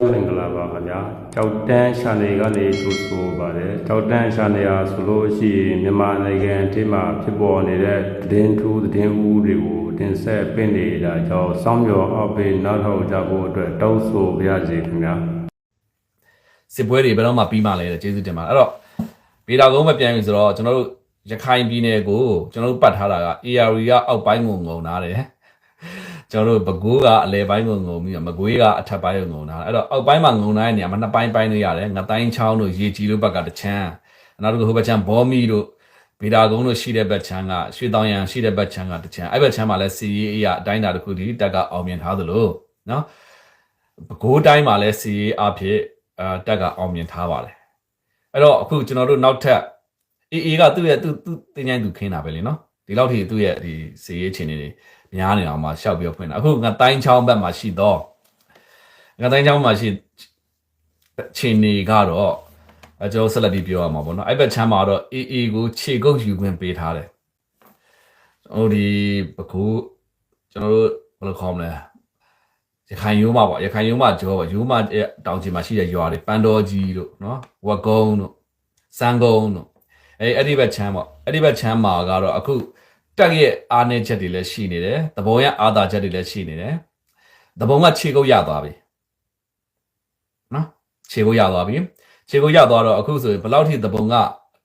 မင်္ဂလာပါခင်ဗျာကြောက်တန်းရှာနေကနေကြိုဆိုပါတယ်ကြောက်တန်းရှာနေရဆိုလို့ရှိရင်မြန်မာနိုင်ငံအထိမှာဖြစ်ပေါ်နေတဲ့သတင်းထူးသတင်းဦးတွေကိုတင်ဆက်ပင့်နေတာကြောင့်စောင်းမျောအောက်ပေးနောက်ထောက်ကြဖို့အတွက်တောင်းဆိုပါရစေခင်ဗျာစစ်ပွဲတွေဘယ်တော့မှပြီးမှလဲတဲ့ကျေးဇူးတင်ပါတယ်အဲ့တော့ဗေဒါကုန်းမပြန်ပြီဆိုတော့ကျွန်တော်တို့ရခိုင်ပြည်နယ်ကိုကျွန်တော်တို့ပတ်ထားတာက AR ကအောက်ပိုင်းကိုငုံနာတယ် ကျွန်တော်တို့ပဲခူးကအလဲပိုင်းကိုငုံပြီးတော့မကွေးကအထက်ပိုင်းကိုငုံနာတယ်အဲ့တော့အောက်ပိုင်းမှာငုံနာတဲ့နေရာမှာနှစ်ပိုင်းပိုင်းလို့ရတယ်ငတိုင်းချောင်းတို့ရေကြီးတို့ဘက်ကတစ်ချမ်းနောက်တစ်ခုဟိုဘက်ချမ်းဘောမီတို့ဗေဒါကုန်းတို့ရှိတဲ့ဘက်ချမ်းကရွှေတောင်ရံရှိတဲ့ဘက်ချမ်းကတစ်ချမ်းအဲ့ဘက်ချမ်းမှာလဲစီရေးအရာအတိုင်းအတာတစ်ခုဒီတက်ကအောင်မြင်ထားသလိုနော်ပဲခူးတိုင်းမှာလည်းစီရေးအဖြစ်အာတက်ကအောင်မြင်ထားပါတယ်အဲ့တော့အခုကျွန်တော်တို့နောက်ထပ်အေးအေးကသူ့ရဲ့သူသူတင်ချိုင်းသူခင်းတာပဲလေနော် ဒီလောက်ထိသူ့ရဲ့ဒီစီရေးချင်းတွေများနေအောင်မှရှောက်ပြီးတော့ဖွင့်တာအခုငတိုင်းချောင်းဘက်မှာရှိတော့ငတိုင်းချောင်းမှာရှိချင်းနေကတော့အကျော်ဆက်လက်ပြီးပြောရမှာပေါ့နော်အဲ့ဘက်ချမ်းမှာတော့အေးအေးကိုခြေကုပ်ယူခွင့်ပေးထားတယ်ဟိုဒီပကူကျွန်တော်တို့ဘယ်လိုခေါ်မလဲရခိုင်ရိုးမပေါ့ရခိုင်ရိုးမကျော်ပေါ့ရိုးမရဲ့တောင်ချီမှာရှိတဲ့ရွာတွေပန်းတော်ကြီးတို့နော်ဝက်ကုန်းတို့စံကုန်းတို့ အဲအဲ့ဒီဘက်ချမ်းပေါ့အဲ့ဒီဘက်ချမ်းမှာကတော့အခုတက်ရဲ့အားနည်းချက်တွေလည်းရှိနေတယ်သဘောရအာသာချက်တွေလည်းရှိနေတယ်သဘောကခြေကုပ်ရသွားပြီနော်ခြေကုပ်ရသွားပြီခြေကုပ်ရသွားတော့အခုဆိုရင်ဘယ်လောက်ထိသဘောက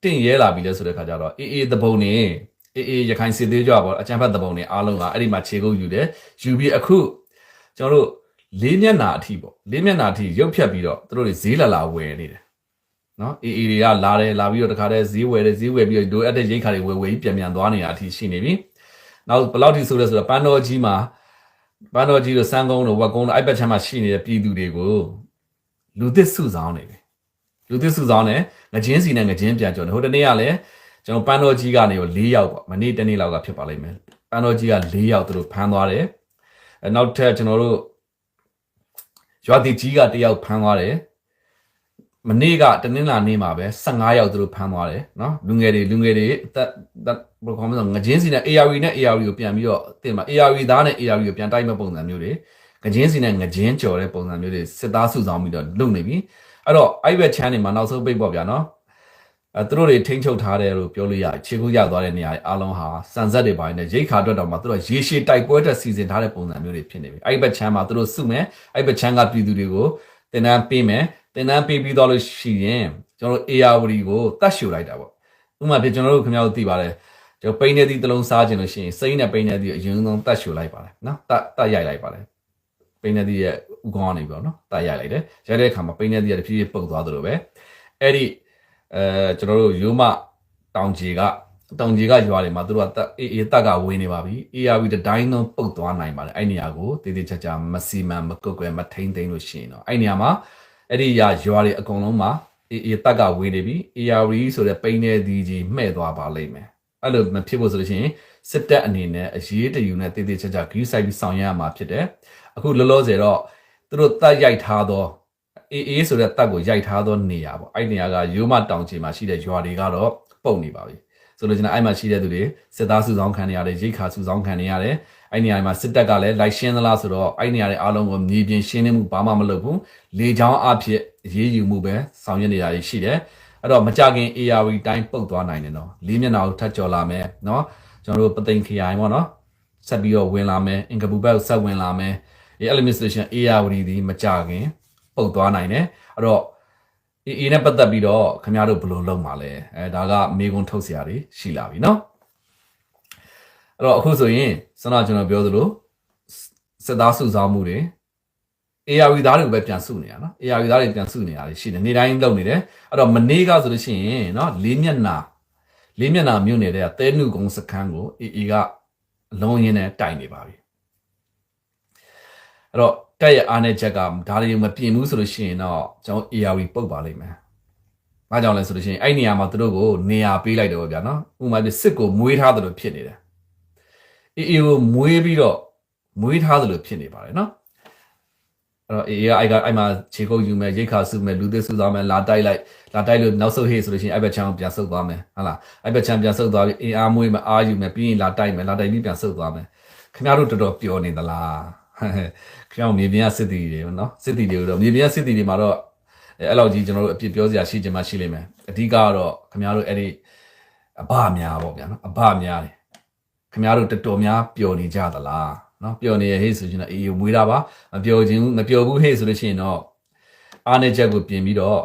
တင့်ရဲလာပြီလဲဆိုတဲ့ခါကျတော့အေးအေးသဘောနေအေးအေးရခိုင်စစ်သေးကြပေါ့အချမ်းဖတ်သဘောနေအားလုံးကအဲ့ဒီမှာခြေကုပ်ယူတယ်ယူပြီးအခုကျွန်တော်တို့လေးမျက်နှာအထိပေါ့လေးမျက်နှာအထိရုပ်ဖြတ်ပြီးတော့သူတို့တွေဈေးလာလာဝယ်နေတယ် နော်အေးအေးတွေကလာတယ်လာပြီးတော့တခါတည်းဈေးဝယ်တယ်ဈေးဝယ်ပြီးတော့ဒိုအပ်တဲ့ရိတ်ခါတွေဝယ်ဝယ်ပြီးပြန်ပြန်သွားနေတာအထိရှိနေပြီနောက်ဘယ်လောက်ထိဆိုလဲဆိုတော့ပန်းတော်ကြီးမှာပန်းတော်ကြီးတို့စမ်းကုန်းတို့ဝက်ကုန်းတို့အိုက်ဘက်ချမ်းမှာရှိနေတဲ့ပြည်သူတွေကိုလူသစ်စုဆောင်နေပြီလူသစ်စုဆောင်နေငချင်းစီနဲ့ငချင်းပြန်ကြော်နေဟိုတနေ့ကလည်းကျွန်တော်ပန်းတော်ကြီးကနေကို၄ယောက်ပေါ့မနေ့တနေ့လောက်ကဖြစ်ပါလိမ့်မယ်ပန်းတော်ကြီးက၄ယောက်သူတို့ဖမ်းသွားတယ်အဲနောက်ထပ်ကျွန်တော်တို့ရွာတီကြီးကတယောက်ဖမ်းသွားတယ် မနေ့ကတနင်္လာနေ့မှာပဲ15ယောက်သူတို့ဖမ်းသွားတယ်နော်လူငယ်တွေလူငယ်တွေအသက်ဘယ်လိုခေါ်မလဲငကြင်းစီနဲ့ ARV နဲ့ ARV ကိုပြန်ပြီးတော့တင်မှာ ARV သားနဲ့ ARV ကိုပြန်တိုက်မဲ့ပုံစံမျိုးတွေငကြင်းစီနဲ့ငကြင်းကြော်တဲ့ပုံစံမျိုးတွေစစ်သားစုဆောင်ပြီးတော့လုပ်နေပြီအဲ့တော့အဲ့ဘက်ချမ်းတွေမှာနောက်ဆုံးပိတ်ပေါ့ဗျာနော်အဲသူတို့တွေထိမ့်ချုပ်ထားတယ်လို့ပြောလို့ရခြေကုပ်ရသွားတဲ့နေရာအားလုံးဟာစံဆက်တွေပိုင်းနဲ့ရိတ်ခါအတွက်တော့မှသူတို့ရေရှည်တိုက်ပွဲအတွက်စီစဉ်ထားတဲ့ပုံစံမျိုးတွေဖြစ်နေပြီအဲ့ဘက်ချမ်းမှာသူတို့စုမယ်အဲ့ဘက်ချမ်းကပြည်သူတွေကိုတင်တန်းပေးမယ် တင်တန်းပေးပြီးတော့လို့ရှိရင်ကျွန်တော်တို့ ARD ကိုတတ်ရှူလိုက်တာပေါ့ဥပမာဖြစ်ကျွန်တော်တို့ခင်ဗျားတို့သိပါတယ်ကျွန်တော်ပိန်းနေသည့်တစ်လုံးစားခြင်းလို့ရှိရင်စိမ့်နဲ့ပိန်းနေသည့်အရင်ဆုံးတတ်ရှူလိုက်ပါတယ်နော်တတ်တတ်ရိုက်လိုက်ပါတယ်ပိန်းနေသည့်ရဲ့ဥကောင်းကနေပြီးတော့နော်တတ်ရိုက်လိုက်တယ်ရိုက်တဲ့အခါမှာပိန်းနေသည့်ရဲ့တဖြည်းဖြည်းပုတ်သွားသလိုပဲအဲ့ဒီအဲကျွန်တော်တို့ယူမတောင်ကြီးကတောင်ကြီးကရွာတွေမှာသူတို့ကတက်အေးအေးတက်ကဝင်နေပါပြီ ARV တတိုင်းလုံးပုတ်သွားနိုင်ပါတယ်အဲ့နေရာကိုတည်တည်ချာချာမစီမံမကုတ်ကွယ်မထိန်သိမ်းလို့ရှိရင်တော့အဲ့နေရာမှာ အဲ့ဒီရာရွာတွေအကုန်လုံးမှာအေးအေးတက်ကဝင်နေပြီ ARV ဆိုတဲ့ပိန်းတဲ့ဒီကြီးမှဲ့သွားပါလိမ့်မယ်အဲ့လိုမဖြစ်ဖို့ဆိုလို့ရှိရင်စစ်တပ်အနေနဲ့အရေးတယူနဲ့တည်တည်ချာချာဂရုစိုက်ပြီးဆောင်ရွက်ရမှာဖြစ်တယ်အခုလောလောဆယ်တော့သူတို့တက်ရိုက်ထားတော့အေးအေးဆိုတဲ့တက်ကိုရိုက်ထားသောနေရာပေါ့အဲ့နေရာကရိုးမတောင်ချီမှာရှိတဲ့ရွာတွေကတော့ပုတ်နေပါပြီဆိုလို့ကျွန်တော်အဲ့မှာရှိတဲ့သူတွေစစ်သားစုဆောင်ခံနေရတယ်ရိတ်ခါစုဆောင်ခံနေရတယ် အဲ့နေရာမှာစစ်တပ်ကလည်းလိုက်ရှင်းသလားဆိုတော့အဲ့နေရာတွေအားလုံးကိုမြေပြင်ရှင်းနေမှုဘာမှမလုပ်ဘူးလေချောင်းအဖြစ်ရေးယူမှုပဲဆောင်ရွက်နေရရှိတယ်အဲ့တော့မကြခင် ARV တိုင်းပုတ်သွားနိုင်တယ်နော်လေးမျက်နှာကိုထပ်ကြော်လာမယ်နော်ကျွန်တော်တို့ပသိမ်ခရိုင်ပေါ့နော်ဆက်ပြီးတော့ဝင်လာမယ်အင်ကပူဘက်ကိုဆက်ဝင်လာမယ်ဒီအဲ့လိုမျိုးဆိုလို့ရှိရင် ARV ဒီမကြခင်ပုတ်သွားနိုင်တယ်အဲ့တော့ အေးအေးနဲ့ပတ်သက်ပြီးတော့ခင်ဗျားတို့ဘယ်လိုလုပ်မှာလဲအဲဒါကမေကွန်းထုတ်เสียတွေရှိလာပြီเนาะ အဲ့တော့အခုဆိုရင်စနကျွန်တော်ပြောသလိုစက်သားစုဆောင်မှုတွေ ARV သားတွေကိုပဲပြန်စုနေရနော် ARV သားတွေပြန်စုနေရတယ်ရှိတယ်နေတိုင်းလုပ်နေတယ်အဲ့တော့မနေ့ကဆိုလို့ရှိရင်နော်လေးမျက်နှာလေးမျက်နှာမြို့နယ်တဲ့တဲနုကုန်းစခန်းကို AA ကအလုံးရင်းနဲ့တိုင်နေပါပြီအဲ့တော့တက်ရဲ့အားနဲ့ချက်ကဒါတွေမပြင်ဘူးဆိုလို့ရှိရင်တော့ကျွန်တော် ARV ပုတ်ပါလိမ့်မယ်။ဘာကြောင့်လဲဆိုလို့ရှိရင်အဲ့နေရာမှာသူတို့ကိုနေရာပေးလိုက်တယ်ဗျာနော်။ဥပမာစစ်ကိုမွေးထားတယ်လို့ဖြစ်နေတယ် AA ကိုမွေးပြီးတော့မွေးထားတယ်လို့ဖြစ်နေပါတယ်နော်။အဲ့တော့ AA ကအဲ့ကအဲ့မှာခြေကုပ်ယူမယ်ရိတ်ခါစုမယ်လူသစ်စုသွားမယ်လာတိုက်လိုက်လာတိုက်လို့နောက်ဆုတ်ဟေ့ဆိုလို့ရှိရင်အဲ့ဘက်ချမ်းပြန်ဆုတ်သွားမယ်ဟုတ်လားအဲ့ဘက်ချမ်းပြန်ဆုတ်သွားပြီးအင်အားမွေးမယ်အားယူမယ်ပြီးရင်လာတိုက်မယ်လာတိုက်ပြီးပြန်ဆုတ်သွားမယ်ခင်ဗျားတို့တော်တော်ပျော်နေသလားခင်ဗျားတို့မြေပြင်ကစစ်တီတွေနော်စစ်တီတွေတော့မြေပြင်ကစစ်တီတွေမှာတော့အဲအဲ့လောက်ကြီးကျွန်တော်တို့အပြစ်ပြောစရာရှိချင်မှရှိလိမ့်မယ်အဓိကကတော့ခင်ဗျားတို့အဲ့ဒီအဘများပေါ့ဗျာနော်အဘများတယ် ခင်ဗျားတို့တော်တော်များပျော်နေကြသလားနော်ပျော်နေရဟေ့ဆိုရင်တော့အေးမွေးတာပါမပျော်ခြင်းမပျော်ဘူးဟေ့ဆိုလို့ရှိရင်တော့အားနေချက်ကိုပြင်ပြီးတော့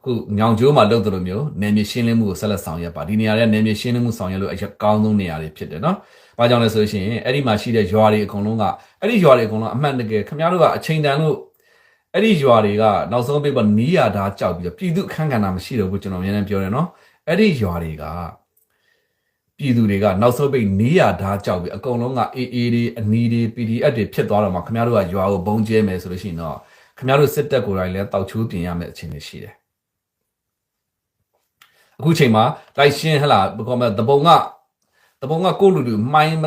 အခုညောင်ကျိုးမှာလုပ်တယ်လို့မျိုးနယ်မြေရှင်းလင်းမှုကိုဆက်လက်ဆောင်ရွက်ပါဒီနေရာတွေကနယ်မြေရှင်းလင်းမှုဆောင်ရွက်လို့အရကောင်းဆုံးနေရာတွေဖြစ်တယ်နော်။ဘာကြောင့်လဲဆိုလို့ရှိရင်အဲ့ဒီမှာရှိတဲ့ရွာတွေအကုန်လုံးကအဲ့ဒီရွာတွေအကုန်လုံးအမှန်တကယ်ခင်ဗျားတို့ကအချိန်တန်လို့အဲ့ဒီရွာတွေကနောက်ဆုံးပိတ်ပေါ်နီးရတာကြောက်ပြီးတော့ပြည်သူအခန်းကဏ္ဍမရှိတော့ဘူးကျွန်တော်အများနဲ့ပြောတယ်နော်။အဲ့ဒီရွာတွေက ပြည်သူတွေကနောက်ဆုံးပိတ်နီးရတာကြောက်ပြီးအကုန်လုံးက AA တွေအနီးတွေ PDF တွေဖြစ်သွားတော့မှခင်ဗျားတို့ကရွာကိုဘုံကျဲမယ်ဆိုလို့ရှိရင်တော့ခင်ဗျားတို့စစ်တပ်ကိုယ်တိုင်လည်းတောက်ချိုးပြင်ရမယ့်အခြေအနေရှိတယ်။အခုချိန်မှာလိုက်ရှင်းဟလာဘယ်ကောမတပုံကတပုံကကိုယ့်လူလူမိုင်းမ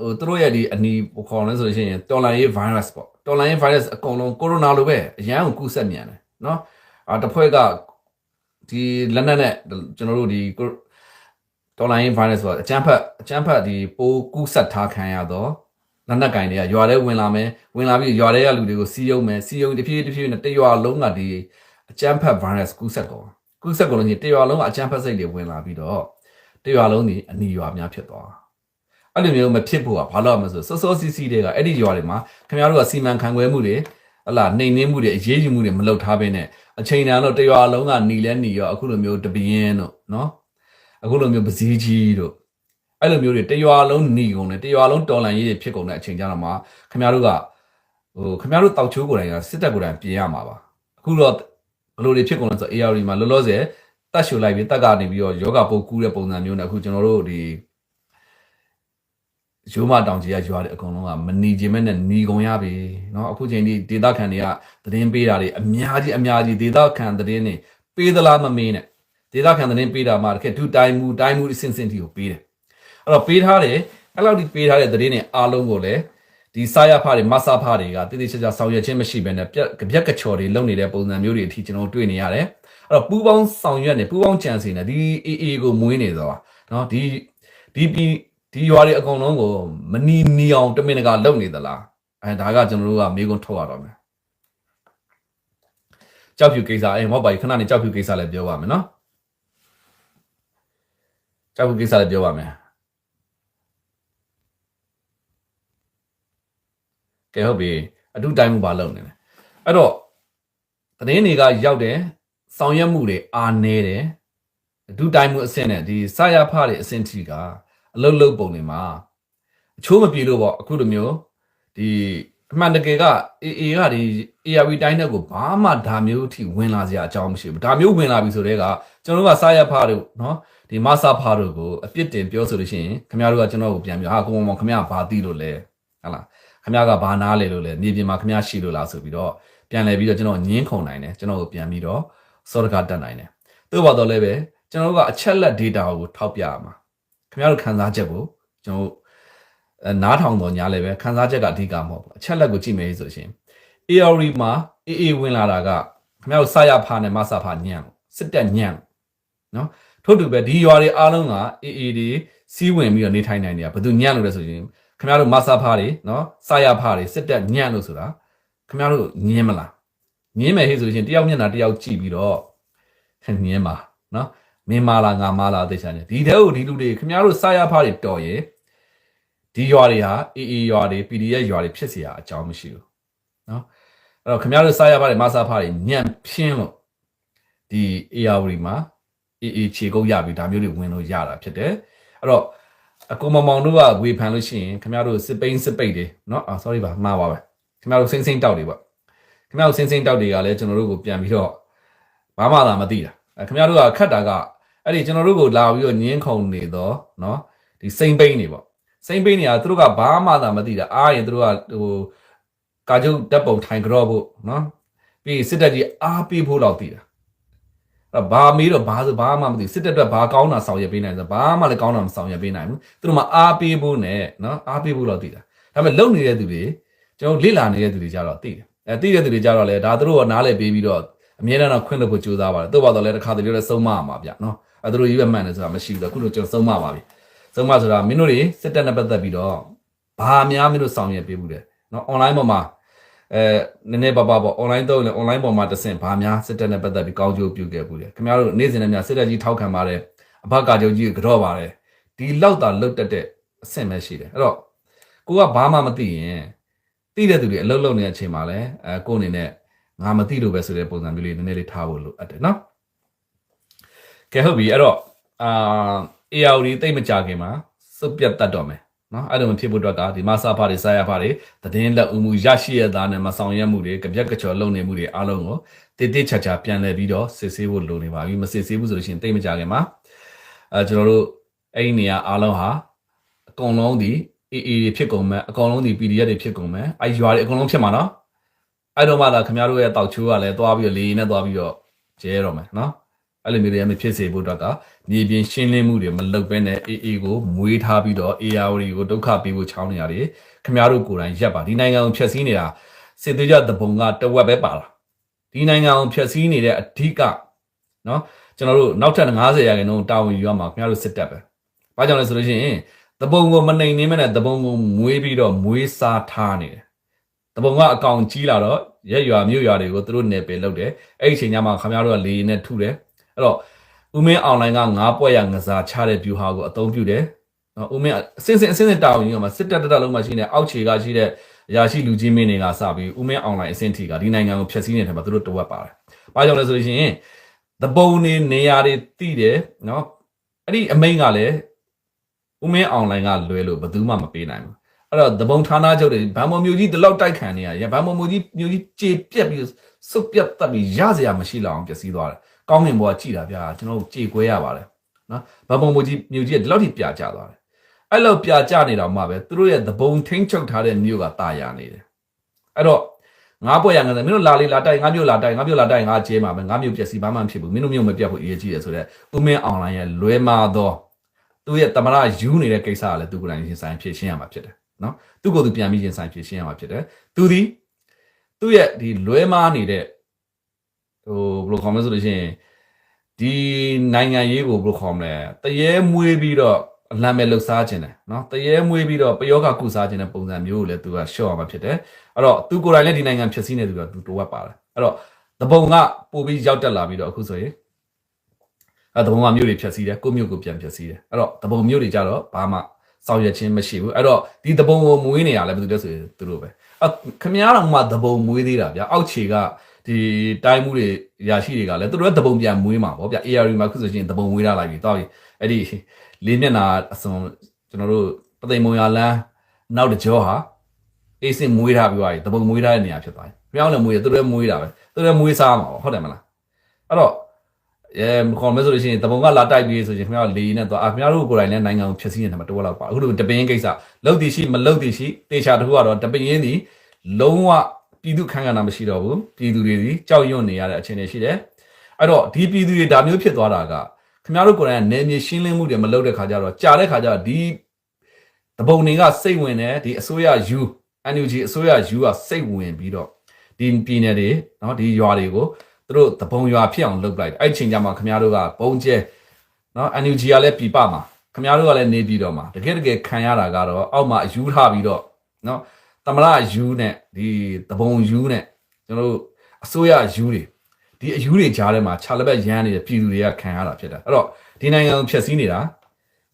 ဟိုသူတို့ရဲ့ဒီအနီးဘယ်ခေါ်လဲဆိုလို့ရှိရင်တော်လန်ရေး virus ပေါ့တော်လန်ရေး virus အကုန်လုံးကိုရိုနာလိုပဲအရန်ကိုကူးဆက်မြန်တယ်နော်အာတစ်ဖွဲ့ကဒီလက်နက်နဲ့ကျွန်တော်တို့ဒီ ကိုတော်လိုင်း virus ဆိုအချမ်းဖက်အချမ်းဖက်ဒီပိုးကူးဆက်ထားခံရတော့လက်နက်ကင်တွေကရွာထဲဝင်လာမယ်ဝင်လာပြီးရွာထဲကလူတွေကိုစီးယုံမယ်စီးယုံတဖြည်းတဖြည်းနဲ့တရွာလုံးကဒီအချမ်းဖက် virus ကူးဆက်ကုန်ကူးဆက်ကုန်လို့ကြီးတရွာလုံးကအချမ်းဖက်စိတ်တွေဝင်လာပြီးတော့တရွာလုံးဒီအနီရွာများဖြစ်သွားအဲ့လိုမျိုးမဖြစ်ဖို့ကဘာလို့မလဲဆိုစောစောစီးစီးတွေကအဲ့ဒီရွာတွေမှာခင်ဗျားတို့ကစီမံခန့်ခွဲမှုတွေဟလာနှိမ်နှင်းမှုတွေအရေးယူမှုတွေမလုပ်ထားဘဲနဲ့အချိန်တန်တော့တရွာလုံးကหนีလဲหนีရောအခုလိုမျိုးတပင်းတို့နော် အခုလိုမျိုးပစည်းကြီးတို့အဲ့လိုမျိုးတွေတရွာလုံးหนีကုန်တယ်တရွာလုံးတော်လန်ရေးတွေဖြစ်ကုန်တဲ့အချိန်ကြတော့မှခင်ဗျားတို့ကဟိုခင်ဗျားတို့တောက်ချိုးကိုယ်တိုင်ကစစ်တပ်ကိုယ်တိုင်ပြင်ရမှာပါအခုတော့ဘယ်လိုတွေဖြစ်ကုန်လဲဆိုတော့ AR မှာလောလောဆယ်တတ်ရှူလိုက်ပြီးတက်ကနေပြီးတော့ယောဂပုတ်ကူးတဲ့ပုံစံမျိုးနဲ့အခုကျွန်တော်တို့ဒီရိုးမတောင်ကြီးကရွာတဲ့အကုန်လုံးကမနီခြင်းမဲ့နဲ့နီကုန်ရပြီเนาะအခုချိန်ဒီဒေတာခန်တွေကသတင်းပေးတာတွေအများကြီးအများကြီးဒေတာခန်သတင်းတွေပေးသလားမမေးနဲ့ ဒေသခံသတင်းပေးတာမှာတကယ်ဒုတိုင်းမူတိုင်းမူအစင်စင်တီကိုပေးတယ်အဲ့တော့ပေးထားတယ်အဲ့လောက်ဒီပေးထားတဲ့သတင်းတွေအားလုံးကိုလည်းဒီစာရဖတွေမဆာဖတွေကတိတိကျကျဆောင်ရွက်ခြင်းမရှိဘဲနဲ့ပြက်ကချော်တွေလုပ်နေတဲ့ပုံစံမျိုးတွေအထိကျွန်တော်တွေ့နေရတယ်အဲ့တော့ပူပေါင်းဆောင်ရွက်နေပူပေါင်းကြံစီနေဒီ AA ကိုမွေးနေတော့နော်ဒီဒီပြီးဒီရွာတွေအကုန်လုံးကိုမနီနီအောင်တမင်တကာလုပ်နေသလားအဲဒါကကျွန်တော်တို့ကမေးခွန်းထုတ်ရတော့မယ်ကြောက်ဖြူကိစ္စအဲမော့ပါကြီးခဏနေကြောက်ဖြူကိစ္စလည်းပြောပါမယ်နော် ကြောက်ဖြူကိစ္စလည်းပြောပါမယ်ကဲဟုတ်ပြီအတူတိုင်းမှုပါလုပ်နေတယ်အဲ့တော့သတင်းတွေကရောက်တယ်ဆောင်ရွက်မှုတွေအားနေတယ်အတူတိုင်းမှုအဆင့်နဲ့ဒီစာရဖတွေအဆင့်ထိကအလုတ်လုတ်ပုံတွေမှာအချိုးမပြေလို့ပေါ့အခုလိုမျိုးဒီအမှန်တကယ်က AA ကဒီ ARV တိုင်းတဲ့ကိုဘာမှဒါမျိုးအထိဝင်လာစရာအကြောင်းမရှိဘူးဒါမျိုးဝင်လာပြီဆိုတော့က ကျွန်တော်တို့ကစာရဖတို့နော်ဒီမဆဖတို့ကိုအပြစ်တင်ပြောဆိုလို့ရှိရင်ခင်ဗျားတို့ကကျွန်တော်ကိုပြန်ပြောဟာကိုမမောင်ခင်ဗျားဘာသိလို့လဲဟလားခင်ဗျားကဘာနားလဲလို့လဲမြေပြင်မှာခင်ဗျားရှိလို့လားဆိုပြီးတော့ပြန်လဲပြီးတော့ကျွန်တော်ငင်းခုန်နိုင်တယ်ကျွန်တော်ကိုပြန်ပြီးတော့စောဒကတက်နိုင်တယ်သို့ပါတော့လည်းပဲကျွန်တော်တို့ကအချက်လက် data ကိုထောက်ပြရမှာခင်ဗျားတို့ခန်းစားချက်ကိုကျွန်တော်နားထောင်တော်ညာလည်းပဲခန်းစားချက်ကအဓိကမဟုတ်ဘူးအချက်လက်ကိုကြည့်မယ်ဆိုရှင် AOR မှာ AA ဝင်လာတာကခင်ဗျားတို့စရဖာနဲ့မဆဖာညံ့စစ်တက်ညံ့ နော်ထို့တူပဲဒီရွာတွေအားလုံးက AA တွေစီးဝင်ပြီးတော့နေထိုင်နိုင်နေတာဘယ်သူညံ့လို့လဲဆိုရင်ခင်ဗျားတို့မဆာဖာတွေနော်စရဖာတွေစစ်တက်ညံ့လို့ဆိုတာခင်ဗျားတို့ညင်းမလားညင်းမယ်ဟေ့ဆိုရင်တယောက်မျက်နှာတယောက်ကြည့်ပြီးတော့ညင်းပါနော်မင်းမာလာငါမာလာသိချာနေဒီတဲ့ကိုဒီလူတွေခင်ဗျားတို့စာရဖားတွေတော်ရဲ့ဒီရွာတွေဟာအေးအေးရွာတွေ PDF ရွာတွေဖြစ်เสียအကြောင်းမရှိဘူးเนาะအဲ့တော့ခင်ဗျားတို့စာရဖားတွေမဆာဖားတွေညံ့ဖြင်းလို့ဒီ AR မှာ အေးအေးခြေကုပ်ရပြီးဒါမျိုးတွေဝင်လို့ရတာဖြစ်တယ်အဲ့တော့အကူမမောင်တို့ကဝေဖန်လို့ရှိရင်ခင်ဗျားတို့စစ်ပိန်စစ်ပိတ်တွေเนาะအာ sorry ပါမှားပါပဲခင်ဗျားတို့စိမ့်စိမ့်တောက်တွေပေါ့ခင်ဗျားတို့စိမ့်စိမ့်တောက်တွေကလည်းကျွန်တော်တို့ကိုပြန်ပြီးတော့ဘာမှသာမသိတာအဲခင်ဗျားတို့ကခတ်တာကအဲ့ဒီကျွန်တော်တို့ကိုလာပြီးတော့ညင်းခုန်နေတော့เนาะဒီစိမ့်ပိန်းနေပေါ့စိမ့်ပိန်းနေတာသူတို့ကဘာမှသာမသိတာအားရင်သူတို့ကဟိုကာကျုပ်တက်ပုံထိုင်ကြော့ဖို့เนาะပြီးစစ်တပ်ကြီးအားပေးဖို့တော့သိတာအဲ့ ဘာမေးတော့ဘာဆိုဘာမှမသိစစ်တပ်အတွက်ဘာကောင်းတာဆောင်ရွက်ပေးနိုင်ဆိုဘာမှလည်းကောင်းတာမဆောင်ရွက်ပေးနိုင်ဘူးသူတို့မှအားပေးဖို့နဲ့နော်အားပေးဖို့တော့သိတာဒါပေမဲ့လုံနေတဲ့သူတွေကျွန်တော်လေ့လာနေတဲ့သူတွေကြတော့သိတယ်အဲသိတဲ့သူတွေကြတော့လေဒါသူတို့ကနားလည်ပေးပြီးတော့အမြဲတမ်းတော့ခွင့်လို့ဖို့ကြိုးစားပါတယ်သူ့ဘာတော့လဲတစ်ခါတည်းလည်းဆုံးမမှာဗျနော်အဲသူတို့ရွေးမှန်တယ်ဆိုတာမရှိဘူးတော့ခုလိုကျွန်တော်ဆုံးမပါပြီဆုံးမဆိုတာမင်းတို့တွေစစ်တပ်နဲ့ပတ်သက်ပြီးတော့ဘာများမင်းတို့ဆောင်ရွက်ပေးဘူးလဲနော်အွန်လိုင်းပေါ်မှာ အဲနည်းနည်းပါးပါးပေါ့ online တော့လေ online ပေါ်မှာတဆင့်ဘာများစစ်တပ်နဲ့ပတ်သက်ပြီးကောင်းကျိုးပြုခဲ့ဘူးလေခင်ဗျားတို့နေ့စဉ်နဲ့များစစ်တပ်ကြီးထောက်ခံပါတယ်အဘကာချုပ်ကြီးကိုကြော့ပါတယ်ဒီလောက်တာလုတ်တက်တဲ့အဆင့်ပဲရှိတယ်အဲ့တော့ကိုကဘာမှမသိရင်သိတဲ့သူတွေအလုပ်လုပ်နေတဲ့အချိန်မှာလဲအဲကိုအနေနဲ့ငါမသိလို့ပဲဆိုတဲ့ပုံစံမျိုးလေးနည်းနည်းလေးထားဖို့လိုအပ်တယ်နော်ကဲဟုတ်ပြီအဲ့တော့အာ AR တိတ်မကြခင်မှာစုပ်ပြတ်တတ်တော့မယ် နော်အဲ့လိုမဖြစ်ဖို့အတွက်ကဒီမဆာဖာတွေစာရဖာတွေသတင်းလက်ဦးမှုရရှိရသားနဲ့မဆောင်ရွက်မှုတွေကြပြက်ကချော်လုံနေမှုတွေအားလုံးကိုတည်တည်ချာချာပြန်လည်ပြီးတော့စစ်ဆေးဖို့လိုနေပါပြီမစစ်ဆေးဘူးဆိုလို့ရှိရင်တိတ်မကြခင်မှာအဲကျွန်တော်တို့အဲ့ဒီနေရာအားလုံးဟာအကုန်လုံးဒီ AA တွေဖြစ်ကုန်မယ်အကုန်လုံးဒီ PDF တွေဖြစ်ကုန်မယ်အဲ့ရွာတွေအကုန်လုံးဖြစ်မှာနော်အဲ့တော့မှသာခင်ဗျားတို့ရဲ့တောက်ချိုးကလည်းသွားပြီးတော့လေနဲ့သွားပြီးတော့ကျဲတော့မယ်နော် အဲ့လိုမျိုးတွေမဖြစ်စေဖို့အတွက်ကမြေပြင်ရှင်းလင်းမှုတွေမလုပ်ဘဲနဲ့ AA ကိုမွေးထားပြီးတော့ AR ကိုဒုက္ခပေးဖို့ချောင်းနေရတယ်ခင်ဗျားတို့ကိုယ်တိုင်ရက်ပါဒီနိုင်ငံကိုဖျက်ဆီးနေတာစစ်သေးကြတပုံကတဝက်ပဲပါလာဒီနိုင်ငံကိုဖျက်ဆီးနေတဲ့အဓိကနော်ကျွန်တော်တို့နောက်ထပ်90ရာခိုင်နှုန်းတာဝန်ယူရမှာခင်ဗျားတို့စစ်တပ်ပဲဘာကြောင့်လဲဆိုလို့ရှိရင်တပုံကိုမနိုင်နေမဲ့နဲ့တပုံကိုမွေးပြီးတော့မွေးစားထားနေတယ်တပုံကအကောင်ကြီးလာတော့ရက်ရွာမြို့ရွာတွေကိုသူတို့နယ်ပယ်လုပ်တယ်အဲ့ဒီအချိန်ညမှာခင်ဗျားတို့ကလေရင်နဲ့ထုတယ် အဲ့တော့ဦးမင်းအွန်လိုင်းကငါးပွဲရငစားချတဲ့ view ဟာကိုအသုံးပြုတယ်နော်ဦးမင်းအစင်းစင်းအစင်းစင်းတာဝန်ယူမှာစစ်တပ်တက်တက်လုံးမှာရှိနေအောက်ခြေကရှိတဲ့အရာရှိလူကြီးမင်းတွေကစပြီးဦးမင်းအွန်လိုင်းအဆင့်ထိကဒီနိုင်ငံကိုဖျက်ဆီးနေတဲ့မှာသူတို့တဝက်ပါတယ်။ဘာကြောင့်လဲဆိုလို့ရှိရင်သဘုံနေနေရာတွေတိတယ်နော်အဲ့ဒီအမိန်ကလည်းဦးမင်းအွန်လိုင်းကလွဲလို့ဘယ်သူမှမပေးနိုင်ဘူး။အဲ့တော့သဘုံဌာနချုပ်တွေဗန်မော်မျိုးကြီးဒီလောက်တိုက်ခံနေရရဗန်မော်မျိုးကြီးမျိုးကြီးကြေပြက်ပြီးစုပ်ပြတ်တက်ပြီးရစရာမရှိလောက်အောင်ပျက်စီးသွားတယ်။ ကောင်းကင်ဘဝကြည်တာဗျာကျွန်တော်တို့ကြေကွဲရပါတယ်နော်ဗန်မော်မျိုးကြီးမျိုးကြီးကဒီလောက်ထိပြကျသွားတယ်။အဲ့လောက်ပြကျနေတော့မှပဲသူတို့ရဲ့သဘုံထိန်းချုပ်ထားတဲ့မြို့ကတာယာနေတယ်။အဲ့တော့ငါးပွဲရငါမင်းတို့လာလေလာတိုက်ငါမြို့လာတိုက်ငါမြို့လာတိုက်ငါကျဲမှာပဲငါမြို့ပျက်စီးဘာမှမဖြစ်ဘူးမင်းတို့မြို့မပြတ်ဘူးအရေးကြီးတယ်ဆိုတော့ဥမင်းအွန်လိုင်းရဲ့လွဲမာသောသူ့ရဲ့တမရယူနေတဲ့ကိစ္စကလည်းသူကိုယ်တိုင်ရင်ဆိုင်ဖြည့်ရှင်းရမှာဖြစ်တယ်နော်သူ့ကိုယ်သူပြန်ပြီးရင်ဆိုင်ဖြည့်ရှင်းရမှာဖြစ်တယ်သူဒီသူ့ရဲ့ဒီလွဲမာနေတဲ့ ဟိုဘယ်လိုခေါ်မလဲဆိုလို့ရှိရင်ဒီနိုင်ငံရေးကိုဘယ်လိုခေါ်မလဲတရေမွေးပြီးတော့အလံပဲလှုပ်ရှားခြင်းတယ်နော်တရေမွေးပြီးတော့ပယောဂကုစားခြင်းတဲ့ပုံစံမျိုးကိုလည်းသူကရှော့ရမှာဖြစ်တယ်အဲ့တော့သူကိုယ်တိုင်လည်းဒီနိုင်ငံဖြစ်စည်းနေသူကသူတိုးဝက်ပါတယ်အဲ့တော့တပုံကပို့ပြီးရောက်တက်လာပြီးတော့အခုဆိုရင်အဲ့တပုံကမြို့တွေဖြတ်စည်းတယ်ကိုမြို့ကိုပြန်ဖြတ်စည်းတယ်အဲ့တော့တပုံမြို့တွေကြတော့ဘာမှဆောင်ရွက်ခြင်းမရှိဘူးအဲ့တော့ဒီတပုံကိုမွေးနေရလဲဘယ်သူလဲဆိုရင်သူတို့ပဲအဲ့ခမည်းတော်မှတပုံမွေးသေးတာဗျာအောက်ခြေက ဒီတိုင်းမှုတွေရာရှိတွေကလည်းသူတို့ကတပုံပြန်မွေးမှာပေါ့ဗျာ AR မှာခုဆိုရင်တပုံမွေးထားလိုက်ပြီတော့အဲ့ဒီလေးမျက်နှာအစုံကျွန်တော်တို့ပသိမ်မုံရလန်းနောက်တစ်ကြောဟာအေးစင်မွေးထားပြီးသွားပြီတပုံမွေးထားတဲ့နေရာဖြစ်သွားပြီ။ပြောင်းလည်းမွေးတယ်သူတို့လည်းမွေးတာပဲသူတို့လည်းမွေးစားမှာပေါ့ဟုတ်တယ်မလား။အဲ့တော့အဲခေါ်မယ်ဆိုလို့ရှိရင်တပုံကလာတိုက်ပြီးဆိုရင်ခင်ဗျားလေနဲ့သွားအခင်ဗျားတို့ကိုယ်တိုင်လည်းနိုင်ငံကိုဖျက်ဆီးနေတာမတော်တော့ပါအခုလိုတပင်းကိစ္စလုတ်တည်ရှိမလုတ်တည်ရှိတေချာတခုကတော့တပင်းဒီလုံးဝ ပြည်သူခံကနာမရှိတော့ဘူးပြည်သူတွေစီကြောက်ရွံ့နေရတဲ့အခြေအနေရှိတယ်အဲ့တော့ဒီပြည်သူတွေဒါမျိုးဖြစ်သွားတာကခင်ဗျားတို့ကိုယ်တိုင်နယ်မြေရှင်းလင်းမှုတွေမလုပ်တဲ့ခါကျတော့ကြာတဲ့ခါကျတော့ဒီတပုံတွေကစိတ်ဝင်တယ်ဒီအစိုးရ U NUG အစိုးရ U ကစိတ်ဝင်ပြီးတော့ဒီပြည်နယ်တွေနော်ဒီရွာတွေကိုသူတို့တပုံရွာဖြစ်အောင်လုပ်လိုက်အဲ့ချိန်ကျမှခင်ဗျားတို့ကပုံကျဲနော် NUG ကလည်းပြပမှာခင်ဗျားတို့ကလည်းနေပြီးတော့မှာတကယ်တကယ်ခံရတာကတော့အောက်မှာအယူထားပြီးတော့နော် သမရယူနဲ့ဒီတဘုံယူနဲ့ကျွန်တော်တို့အစိုးရယူတွေဒီအယူတွေကြားထဲမှာခြာလက်ဘက်ရမ်းနေတဲ့ပြည်သူတွေကခံရတာဖြစ်တာအဲ့တော့ဒီနိုင်ငံကိုဖျက်ဆီးနေတာ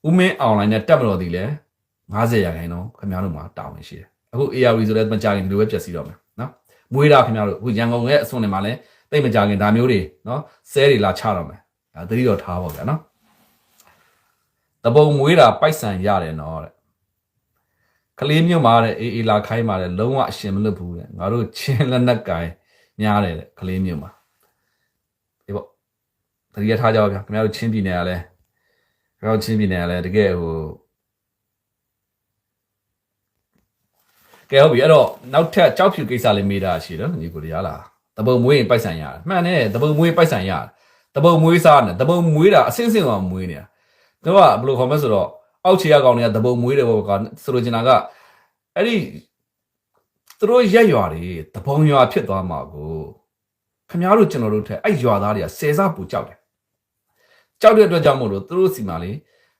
ဥမင်းအွန်လိုင်းနဲ့တက်မတော်တည်လဲ90ရာခိုင်နှုန်းခင်ဗျားတို့မှာတာဝန်ရှိတယ်အခု ARV ဆိုလဲမကြခင်ဒီလိုပဲဖျက်ဆီးတော့မယ်နော်မွေးတာခင်ဗျားတို့အခုရန်ကုန်ရဲ့အစွန်တွေမှာလဲတိတ်မကြခင်ဒါမျိုးတွေနော်ဆဲတွေလာချတော့မယ်ဒါသတိတော်ထားပါဗျာနော်တပုံမွေးတာပိုက်ဆံရတယ်နော်တဲ့ ကလေးမြို့မှာတဲ့အေးအေးလာခိုင်းပါတဲ့လုံးဝအရှင်မလွတ်ဘူးတဲ့ငါတို့ချင်းလက်နက်ကိုင်များတယ်တဲ့ကလေးမြို့မှာဒီပေါ့တတိယထားကြပါဗျာခင်ဗျားတို့ချင်းပြည်နယ်ကလည်းခင်ဗျားတို့ချင်းပြည်နယ်ကလည်းတကယ်ဟိုကဲဟုတ်ပြီအဲ့တော့နောက်ထပ်ကြောက်ဖြူကိစ္စလေးမေးတာရှိတယ်ညီကိုရလားတပုံမွေးရင်ပိုက်ဆံရတယ်မှန်တယ်တပုံမွေးပိုက်ဆံရတယ်တပုံမွေးစားတယ်တပုံမွေးတာအစင်းစင်းအောင်မွေးနေတာတို့ကဘယ်လိုခေါ်မလဲဆိုတော့ အောက်ခြေရကောင်တွေကတပုံမွေးတယ်ပေါ့ကဆိုလိုချင်တာကအဲ့ဒီသူတို့ရက်ရွာတွေတပုံရွာဖြစ်သွားမှာကိုခမားတို့ကျွန်တော်တို့ထက်အဲ့ရွာသားတွေကဆယ်စားပူကြောက်တယ်ကြောက်တဲ့အတွက်ကြောင့်မို့လို့သူတို့စီမှာလေ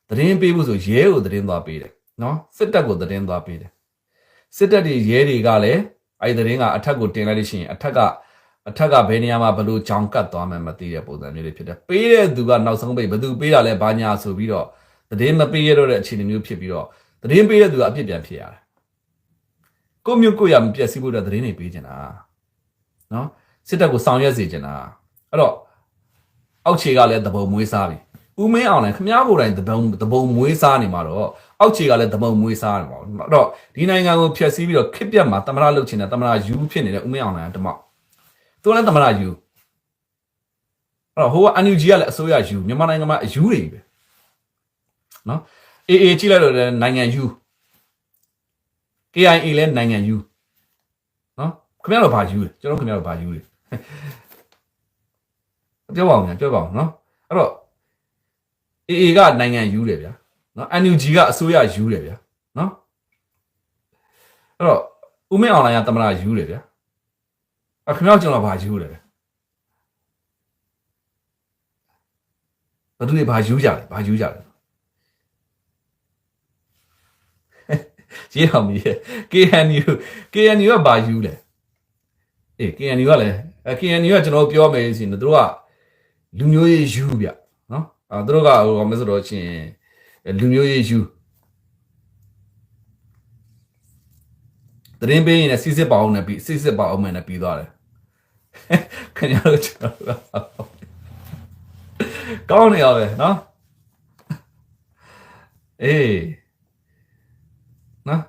သတင်းပေးဖို့ဆိုရဲကိုသတင်းသွားပေးတယ်နော်စစ်တပ်ကိုသတင်းသွားပေးတယ်စစ်တပ်တွေရဲတွေကလည်းအဲ့ဒီသတင်းကအထက်ကိုတင်လိုက်လို့ရှိရင်အထက်ကအထက်ကဘယ်နေရာမှာဘယ်လိုကြောင်ကတ်သွားမှန်းမသိတဲ့ပုံစံမျိုးတွေဖြစ်တယ်ပေးတဲ့သူကနောက်ဆုံးပိတ်ဘယ်သူပေးတာလဲဘာညာဆိုပြီးတော့ သတင်းမပေးရတော့တဲ့အခြေအနေမျိုးဖြစ်ပြီးတော့သတင်းပေးတဲ့သူကအပြစ်ပြန်ဖြစ်ရတယ်ကိုမျိုးကိုရမပြည့်စည်ဖို့တဲ့သတင်းတွေပေးချင်တာနော်စစ်တပ်ကိုဆောင်ရွက်စေချင်တာအဲ့တော့အောက်ခြေကလည်းတပုံမွေးစားပြီဦးမင်းအောင်လည်းခမားကိုယ်တိုင်တပုံတပုံမွေးစားနေမှာတော့အောက်ခြေကလည်းတပုံမွေးစားနေမှာအဲ့တော့ဒီနိုင်ငံကိုဖျက်ဆီးပြီးတော့ခစ်ပြတ်မှာတမရလုတ်ချင်တဲ့တမရယူဖြစ်နေတဲ့ဦးမင်းအောင်လည်းတမောက်သူလည်းတမရယူအဲ့တော့ဟိုကအန်ယူဂျီကလည်းအစိုးရယူမြန်မာနိုင်ငံမှာအယူတွေပဲ နော်အေးအေးကြည့်လိုက်တော့လည်းနိုင်ငံယူ KIA လည်းနိုင်ငံယူနော်ခင်ဗျားတို့ဘာယူလဲကျွန်တော်ခင်ဗျားတို့ဘာယူလဲပြောပါဦးညာပြောပါဦးနော်အဲ့တော့ AA ကနိုင်ငံယူတယ်ဗျာနော် NUG ကအစိုးရယူတယ်ဗျာနော်အဲ့တော့ဦးမင်းအောင်လိုင်းကတမနာယူတယ်ဗျာအခင်ဗျားတို့ကျွန်တော်ဘာယူလဲဗျာဘယ်သူတွေဘာယူကြလဲဘာယူကြလဲ ရေးအောင်မီး KNU KNU ကဘာယူလဲအေး KNU ကလည်းအဲ KNU ကကျွန်တော်ပြောမယ်ဆိုရင်တို့ကလူမျိုးရေးယူဗျနော်အဲတို့ကဟိုမဆိုတော့ချင်းလူမျိုးရေးယူတရင်ပေးရင်လည်းစစ်စစ်ပါအောင်နဲ့ပြီးစစ်စစ်ပါအောင်နဲ့ပြီးသွားတယ်ခင်ဗျားတို့ကျွန်တော်တို့ကောင်းနေရပဲနော်အေးနော်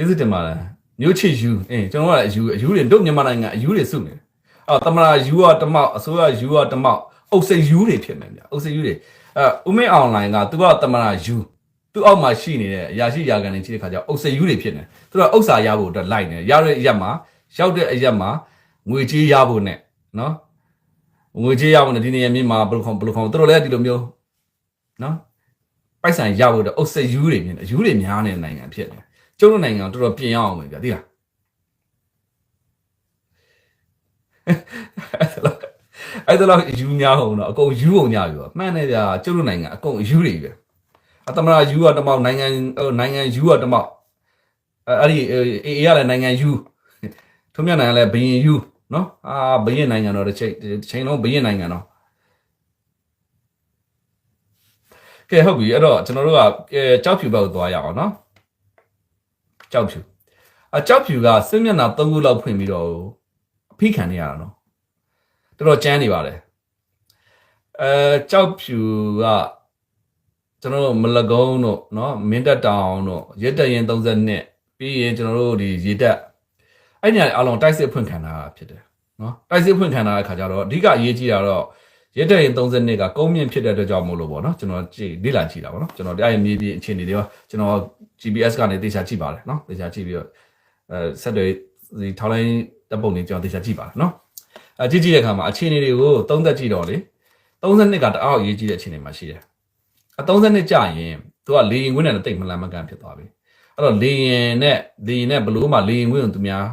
ကျေးဇူးတင်ပါတယ်မျိုးချစ်ယူအင်းကျွန်တော်ကအယူအယူတွေတို့မြန်မာနိုင်ငံအယူတွေစုနေတယ်အော်တမနာယူရတမောက်အစိုးရယူရတမောက်အုပ်စိတ်ယူတွေဖြစ်နေဗျအုပ်စိတ်ယူတွေအဲဦးမင်းအွန်လိုင်းကသူကတမနာယူသူ့အောက်မှာရှိနေတဲ့အရာရှိရာခံနေချိတဲ့ခါကျအုပ်စိတ်ယူတွေဖြစ်နေသူကဥစ္စာရဖို့အတွက်လိုက်နေရတဲ့အရက်မှာရောက်တဲ့အရက်မှာငွေကြေးရဖို့နဲ့နော်ငွေကြေးရဖို့နဲ့ဒီနေရာမြင့်မှာဘယ်လိုခေါဘယ်လိုခေါသူတို့လည်းဒီလိုမျိုးနော်ပိုက်ဆံရဖို့အတွက်အုပ်စိတ်ယူတွေမြင်တယ်ယူတွေများနေတဲ့နိုင်ငံဖြစ်နေ ကျုပ်တို့နိုင်ငံတော်တော်ပြင်ရအောင်ပဲဗျာသိလားအဲ့ဒါတော့ယူများဟုတ်တော့အကုန်ယူအောင်ညာပြီပေါ့မှန်တယ်ဗျာကျုပ်တို့နိုင်ငံအကုန်ယူတွေပဲအတမရာယူရတမောက်နိုင်ငံနိုင်ငံယူရတမောက်အဲ့ဒီအေးရလည်းနိုင်ငံယူထုံးမြနိုင်ငံလည်းဘရင်ယူနော်အာဘရင်နိုင်ငံတော့တစ်ချိန်တစ်ချိန်လုံးဘရင်နိုင်ငံတော့ကဲဟုတ်ပြီအဲ့တော့ကျွန်တော်တို့ကကြောက်ဖြူဘက်ကိုသွားရအောင်နော် ကြောက်ဖြူအကြောက်ဖြူကစစ်မျက်နှာ၃ခုလောက်ဖွင့်ပြီးတော့အဖိခံနေရတာနော်တော်တော်ကြမ်းနေပါတယ်အဲကြောက်ဖြူကကျွန်တော်တို့မလကုံးတို့နော်မင်းတက်တောင်တို့ရစ်တရင်30နှစ်ပြီးရင်ကျွန်တော်တို့ဒီရေတက်အဲ့ညာအလုံးတိုက်စစ်ဖွင့်ခံတာဖြစ်တယ်နော်တိုက်စစ်ဖွင့်ခံတာတဲ့ခါကျတော့အဓိကအရေးကြီးတာတော့ရစ်တရင်30နှစ်ကကုန်းမြင့်ဖြစ်တဲ့အတွက်ကြောင့်မို့လို့ပေါ့နော်ကျွန်တော်ကြည့်လေ့လာကြည့်တာပေါ့နော်ကျွန်တော်တရားမြေပြင်အခြေအနေတွေရောကျွန်တော် GPS ကနေတေချာကြည့်ပါလေနော်တေချာကြည့်ပြီးတော့အဲဆက်တွေဒီထောင်းလိုင်းတပ်ပုံတွေကြောင်းတေချာကြည့်ပါလေနော်အဲကြည့်ကြည့်တဲ့အခါမှာအခြေအနေတွေကိုသုံးသက်ကြည့်တော့လေ32ကတအားအရေးကြီးတဲ့အခြေအနေမှာရှိတယ်အ32ကြာရင်သူကလေရင်ခွင်းနဲ့တိတ်မလန်မကန်ဖြစ်သွားပြီအဲ့တော့လေရင်နဲ့လေရင်နဲ့ဘလို့မှလေရင်ခွင်းကိုသူများ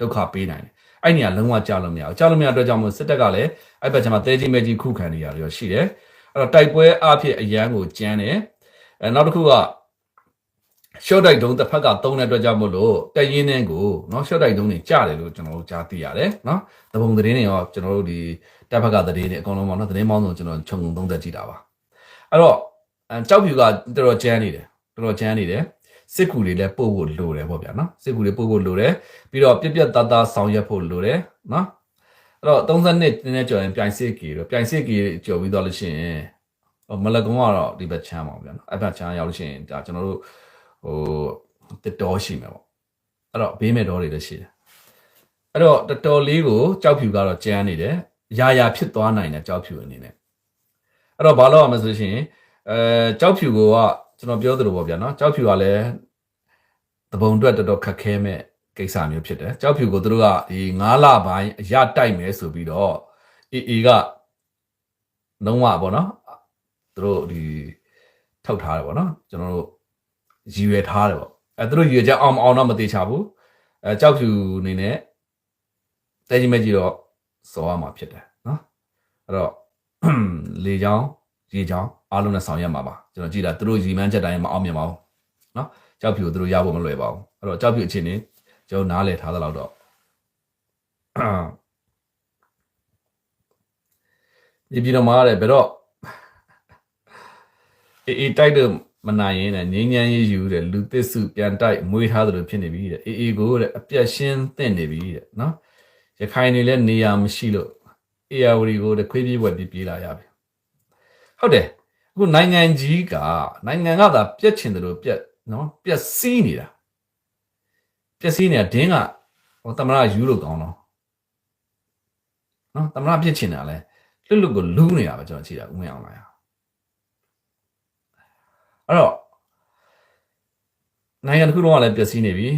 ဒုက္ခပေးနိုင်တယ်အဲ့နေရာလုံးဝကြာလို့မရဘူးကြာလို့မရအတွက်ကြောင့်မို့စစ်တပ်ကလည်းအဲ့ဘက်ကျမှတဲကြီးမဲကြီးခုခံနေရရောရှိတယ်အဲ့တော့တိုက်ပွဲအဖြစ်အရန်ကိုကြမ်းတယ်အဲနောက်တစ်ခုက ရှော့တိုက်တုံးတစ်ဖက်ကတုံးတဲ့အတွက်ကြောင့်မို့လို့တရင်နှင်းကိုနော်ရှော့တိုက်တုံးတွေကြတယ်လို့ကျွန်တော်တို့ကြားသိရတယ်နော်တပုံသတင်းတွေရောကျွန်တော်တို့ဒီတပ်ဖက်ကသတင်းတွေအကုန်လုံးပေါ့နော်သတင်းပေါင်းစုံကျွန်တော်ခြုံငုံသုံးသက်ကြည့်တာပါအဲ့တော့ကြောက်ဖြူကတော်တော်ကျန်းနေတယ်တော်တော်ကျန်းနေတယ်စစ်ကူတွေလည်းပို့ဖို့လိုတယ်ပေါ့ဗျာနော်စစ်ကူတွေပို့ဖို့လိုတယ်ပြီးတော့ပြက်ပြက်သားသားဆောင်ရွက်ဖို့လိုတယ်နော်အဲ့တော့32နည်းနည်းကျော်ရင်ပြိုင်စစ်ကီတော့ပြိုင်စစ်ကီကျော်ပြီးတော့လို့ရှိရင်မလကုံကတော့ဒီဘက်ချမ်းပါဗျာနော်အဲ့ဘက်ချမ်းရောက်လို့ရှိရင်ဒါကျွန်တော်တို့ ဟိုတတော်ရှိမယ်ပေါ့အဲ့တော့ဘေးမဲ့တော်တွေလည်းရှိတယ်အဲ့တော့တတော်လေးကိုကြောက်ဖြူကတော့ကြမ်းနေတယ်ရာရာဖြစ်သွားနိုင်တယ်ကြောက်ဖြူအနေနဲ့အဲ့တော့ဘာလို့ရမလဲဆိုရှင်အဲကြောက်ဖြူကကျွန်တော်ပြောသလိုပေါ့ဗျာနော်ကြောက်ဖြူကလည်းတပုံအတွက်တော်တော်ခက်ခဲမဲ့ကိစ္စမျိုးဖြစ်တယ်ကြောက်ဖြူကိုတို့ကဒီ9လပိုင်းအရတိုက်မယ်ဆိုပြီးတော့အေအေကလုံးဝပေါ့နော်တို့ဒီထုတ်ထားတယ်ပေါ့နော်ကျွန်တော်တို့ ရည်ရွယ်ထားတယ်ပေါ့အဲသူတို့ရည်ရွယ်ချက်အောင်မအောင်တော့မသေးချဘူးအဲကြောက်ဖြူအနေနဲ့တဲကြီးမဲ့ကြီးတော့စော်ရမှာဖြစ်တယ်နော်အဲ့တော့လေချောင်းရေချောင်းအားလုံးနဲ့ဆောင်ရွက်မှာပါကျွန်တော်ကြည့်တာသူတို့ရည်မှန်းချက်တိုင်းမအောင်မြင်ပါဘူးနော်ကြောက်ဖြူကိုသူတို့ရဖို့မလွယ်ပါဘူးအဲ့တော့ကြောက်ဖြူအခြေအနေကျွန်တော်နားလည်ထားသလောက်တော့ဒီပြည်တော်မှာလည်းဘယ်တော့အေးတိုက်တယ် မနိုင်ရင်တဲ့ငင်းငန်းရေးယူတဲ့လူသစ်စုပြန်တိုက်မွေးထားသလိုဖြစ်နေပြီတဲ့အေးအေးကိုတဲ့အပြတ်ရှင်းသင့်နေပြီတဲ့နော်ရခိုင်နေလဲနေရာမရှိလို့အေယာဝတီကိုတဲ့ခွေးပြေးဝက်ပြေးပြေးလာရပြီဟုတ်တယ်အခုနိုင်ငံကြီးကနိုင်ငံကသာပြက်ချင်တယ်လို့ပြက်နော်ပြက်စီးနေတာပြက်စီးနေတာဒင်းကဟိုတမရယူလို့ကောင်းတော့နော်တမရပြက်ချင်တာလဲလွတ်လွတ်ကိုလူးနေတာပဲကျွန်တော်ကြည့်တာဥမင်းအောင်လာရ အဲ့တော့နိုင်ငံတစ်ခုလုံးကလည်းပျက်စီးနေပြီ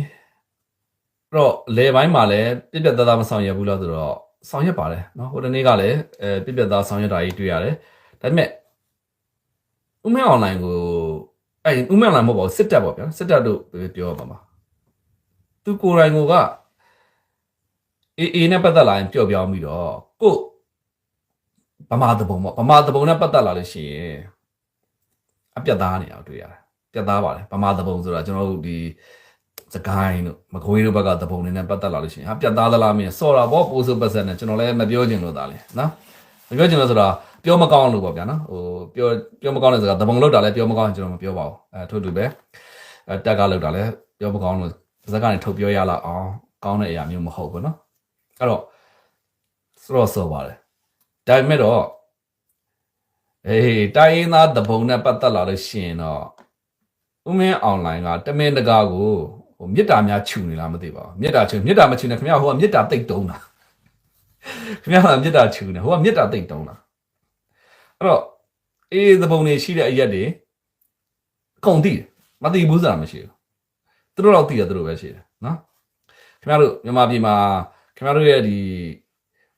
အဲ့တော့လေပိုင်းမှာလည်းပြက်ပြက်သားသားမဆောင်ရွက်ဘူးလို့ဆိုတော့ဆောင်ရွက်ပါတယ်နော်ဟိုတနေ့ကလည်းအဲပြက်ပြက်သားဆောင်ရွက်တာကြီးတွေ့ရတယ်ဒါပေမဲ့ဥမင်းအွန်လိုင်းကိုအဲ့ဥမင်းအွန်လိုင်းမဟုတ်ပါဘူးစစ်တပ်ပေါ့ဗျာစစ်တပ်တို့ပြောပါမှာသူကိုယ်တိုင်ကိုကအေးအေးနဲ့ပတ်သက်လာရင်ပျော့ပြောင်းပြီးတော့ကို့ဗမာတပုံပေါ့ဗမာတပုံနဲ့ပတ်သက်လာလို့ရှိရင် အပြတ်သားနေအောင်တွေ့ရတယ်ပြတ်သားပါတယ်ဗမာတပုံဆိုတာကျွန်တော်တို့ဒီစကိုင်းတို့မကွေးတို့ဘက်ကတပုံနေနဲ့ပတ်သက်လာလို့ရှိရင်ဟာပြတ်သားသလားမင်းစော်တာပေါ့ပိုးစုပတ်ဆက်နဲ့ကျွန်တော်လည်းမပြောချင်လို့ဒါလေနော်မပြောချင်လို့ဆိုတာပြောမကောင်းလို့ပေါ့ဗျာနော်ဟိုပြောပြောမကောင်းတဲ့စကားတပုံလောက်တာလည်းပြောမကောင်းရင်ကျွန်တော်မပြောပါဘူးအဲထို့တူပဲအဲတက်ကလောက်တာလည်းပြောမကောင်းလို့စကားကနေထုတ်ပြောရလောက်အောင်ကောင်းတဲ့အရာမျိုးမဟုတ်ဘူးနော်အဲ့တော့ဆိုတော့ဆိုပါတယ်ဒါပေမဲ့တော့ အေးတိုင်းရင်းသားတပုံနဲ့ပတ်သက်လာလို့ရှိရင်တော့ဥမင်းအွန်လိုင်းကတမင်တကာကိုဟိုမေတ္တာများခြူနေလားမသိပါဘူးမေတ္တာခြူမေတ္တာမခြူနဲ့ခင်ဗျာဟိုကမေတ္တာတိတ်တုံးတာခင်ဗျာကမေတ္တာခြူနေဟိုကမေတ္တာတိတ်တုံးတာအဲ့တော့အေးတပုံတွေရှိတဲ့အရက်တွေအကုန်သိတယ်မသိဘူးဆိုတာမရှိဘူးသူတို့တော့သိတယ်သူတို့ပဲရှိတယ်နော်ခင်ဗျားတို့မြန်မာပြည်မှာခင်ဗျားတို့ရဲ့ဒီ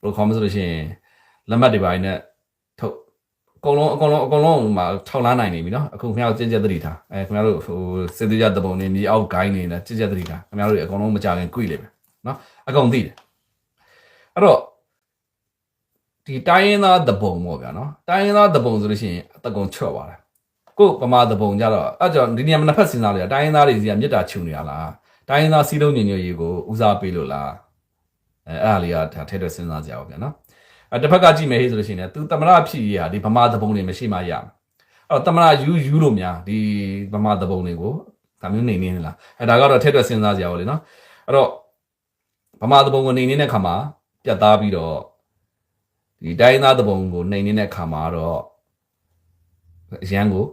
ဘယ်လိုခေါ်မလဲဆိုလို့ရှိရင်လက်မှတ်တွေပိုင်းနဲ့ထုတ်အ ကုန်လုံးအကုန်လုံးအကုန်လုံးဟိုမှာထောက်လန်းနိုင်နေပြီနော်အခုခင်ဗျားတို့ကျင့်ကြက်သတိထားအဲခင်ဗျားတို့ဟိုစစ်သေးကြတပုံနေမြေအောက်ဂိုင်းနေနဲ့ကျင့်ကြက်သတိထားခင်ဗျားတို့အကုန်လုံးမကြခင်ကြွေလိမ့်မယ်နော်အကုန်သိတယ်အဲ့တော့ဒီတိုင်းရင်းသားတပုံပေါ့ဗျာနော်တိုင်းရင်းသားတပုံဆိုလို့ရှိရင်အတကုံချော့ပါတယ်ကို့ပမာတပုံကြတော့အဲ့ကြောင့်ဒီနေရာမှာနှစ်ဖက်စဉ်းစားလို့ရတိုင်းရင်းသားတွေစီကမြစ်တာခြုံနေရလားတိုင်းရင်းသားစီးလုံးညင်ညွတ်ရေးကိုဦးစားပေးလို့လားအဲအဲ့ဒါလေးကဒါထဲထဲစဉ်းစားကြအောင်ဗျာနော်အဲ တစ်ဖက်ကကြည့်မယ်ဟေးဆိုလို့ရှိရင်သူတမရဖြစ်ရေးဟာဒီဗမာတပုံတွေမရှိမှရမယ်အဲ့တော့တမရယူယူလို့များဒီဗမာတပုံတွေကိုဒါမျိုးနေနေနေလားအဲဒါကတော့ထဲထဲစဉ်းစားကြအောင်လေနော်အဲ့တော့ဗမာတပုံကိုနေနေတဲ့ခါမှာပြတ်သားပြီးတော့ဒီတိုင်းသားတပုံကိုနေနေတဲ့ခါမှာတော့အရန်ကို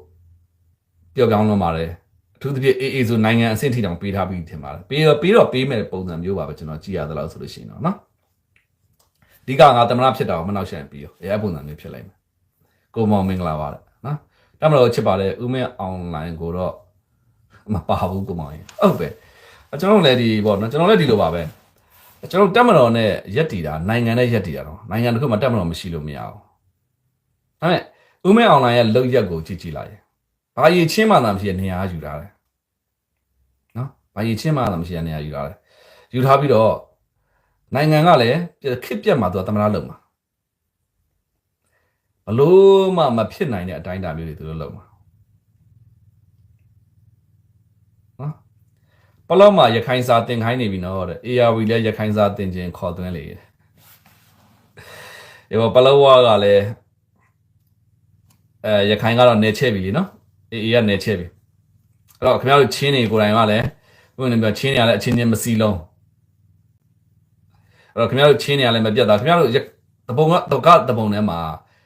ပျော့ပြောင်းလုံးပါတယ်အထူးသဖြင့်အေးအေးဆိုနိုင်ငံအဆင့်ထိတောင်ပေးထားပြီးထင်ပါတယ်ပေးတော့ပေးတော့ပေးမဲ့ပုံစံမျိုးပါပဲကျွန်တော်ကြည့်ရသလောက်ဆိုလို့ရှိရင်တော့နော် အဓိကငါတမနာဖြစ်တာကိုမနှောက်ရှက်ပြီးရောအဲပုံစံမျိုးဖြစ်လိုက်မယ်ကိုမောင်မင်္ဂလာပါတဲ့နော်တမလို့ချစ်ပါတယ်ဥမဲအွန်လိုင်းကိုတော့မပါဘူးကိုမောင်ရင်ဟုတ်ပဲကျွန်တော်လည်းဒီပေါ့နော်ကျွန်တော်လည်းဒီလိုပါပဲကျွန်တော်တက်မတော်နဲ့ရက်တီတာနိုင်ငံနဲ့ရက်တီတာတော့နိုင်ငံတစ်ခုမှာတက်မတော်မရှိလို့မရဘူးဒါပေမဲ့ဥမဲအွန်လိုင်းရဲ့လောက်ရက်ကိုကြည့်ကြည့်လိုက်ရင်ဘာရည်ချင်းမှသာမရှိတဲ့နေရာယူထားတယ်နော်ဘာရည်ချင်းမှသာမရှိတဲ့နေရာယူထားတယ်ယူထားပြီးတော့ နိုင်ငံကလည်းခစ်ပြက်မှာသူကသမနာလုံးမှာဘလို့မှမဖြစ်နိုင်တဲ့အတိုင်းအတာမျိုးတွေသူတို့လုံးမှာနော်ပလော့မှာရခိုင်စာတင်ခိုင်းနေပြီနော်တဲ့ ARV လည်းရခိုင်စာတင်ခြင်းခေါ်သွင်းလေတဲ့ဒီပလော့ဝါကလည်းအဲရခိုင်ကတော့နေချက်ပြီလीနော်အေးအေးကနေချက်ပြီအဲ့တော့ခင်ဗျားတို့ချင်းတွေကိုယ်တိုင်ကလည်းဘုန်းကြီးပြောချင်းတွေကလည်းအချင်းချင်းမစီလုံးအဲ့ တော့ခင်ဗျားတို့ချင်းတွေကလည်းမပြတ်တာခင်ဗျားတို့တပုံကတော့ကတပုံထဲမှာ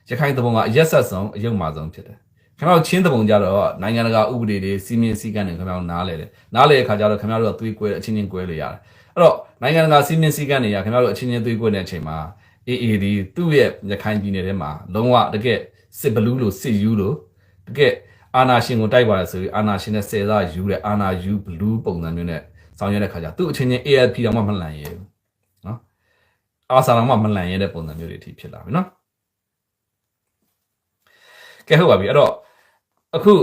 ရခိုင်တပုံကအရက်ဆက်ဆုံးအယုံမာဆုံးဖြစ်တယ်ခင်ဗျားတို့ချင်းတပုံကြတော့နိုင်ငံတကာဥပဒေတွေစီမင်းစည်းကမ်းတွေခင်ဗျားတို့နားလဲတယ်နားလဲတဲ့ခါကျတော့ခင်ဗျားတို့ကသွေးကွဲအချင်းချင်းကွဲလို့ရတယ်အဲ့တော့နိုင်ငံတကာစီမင်းစည်းကမ်းတွေကခင်ဗျားတို့အချင်းချင်းသွေးကွဲတဲ့အချိန်မှာအေးအေးဒီသူ့ရဲ့ရခိုင်ပြည်နယ်ထဲမှာလုံးဝတကယ်စစ်ဘလူးလို့စစ်ယူလို့တကယ်အာနာရှင်ကိုတိုက်ပါတယ်ဆိုပြီးအာနာရှင်နဲ့ဆယ်စားယူတဲ့အာနာယူဘလူးပုံစံမျိုးနဲ့ဆောင်ရွက်တဲ့ခါကျသူ့အချင်းချင်း ALP တောင်မှမလန်ရဲဘူးနော် အာဆာတောင်မှမလန်ရဲတဲ့ပုံစံမျိုးတွေအထိဖြစ်လာပြီနော်ကဲဟုတ်ပါပြီအဲ့တော့အခု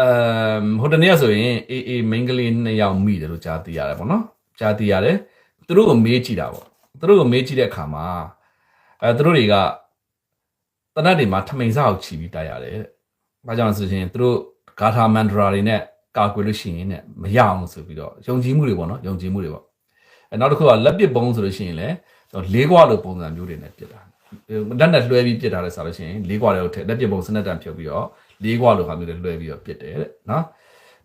အမ်ဟိုတနေ့ဆိုရင်အေးအေးမိန်းကလေးနှစ်ယောက်မိတယ်လို့ကြားသိရတယ်ပေါ့နော်ကြားသိရတယ်သူတို့ကိုမေးကြည့်တာပေါ့သူတို့ကိုမေးကြည့်တဲ့အခါမှာအဲသူတို့တွေကတနတ်တွေမှာထမိန်စားကိုချီပြီးတိုက်ရတယ်တဲ့။ဘာကြောင့်လဲဆိုရင်သူတို့ဂါထာမန္ဒရာတွေနဲ့ကကာကွယ်လို့ရှိရင်နဲ့မရအောင်ဆိုပြီးတော့ယုံကြည်မှုတွေပေါ့နော်ယုံကြည်မှုတွေပေါ့အဲနောက်တစ်ခုကလက်ပစ်ပုံးဆိုလို့ရှိရင်လည်းကျွန်တော် လေးခွာလို့ပုံစံမျိုးတွေနဲ့ပြစ်တာလက်နဲ့လွှဲပြီးပြစ်တာလဲဆိုလို့ရှိရင်လေးခွာတွေကိုထည့်လက်ပစ်ပုံးစနက်တန်ဖြုတ်ပြီးတော့လေးခွာလို့ဟာမျိုးတွေလွှဲပြီးတော့ပြစ်တယ်တဲ့နော်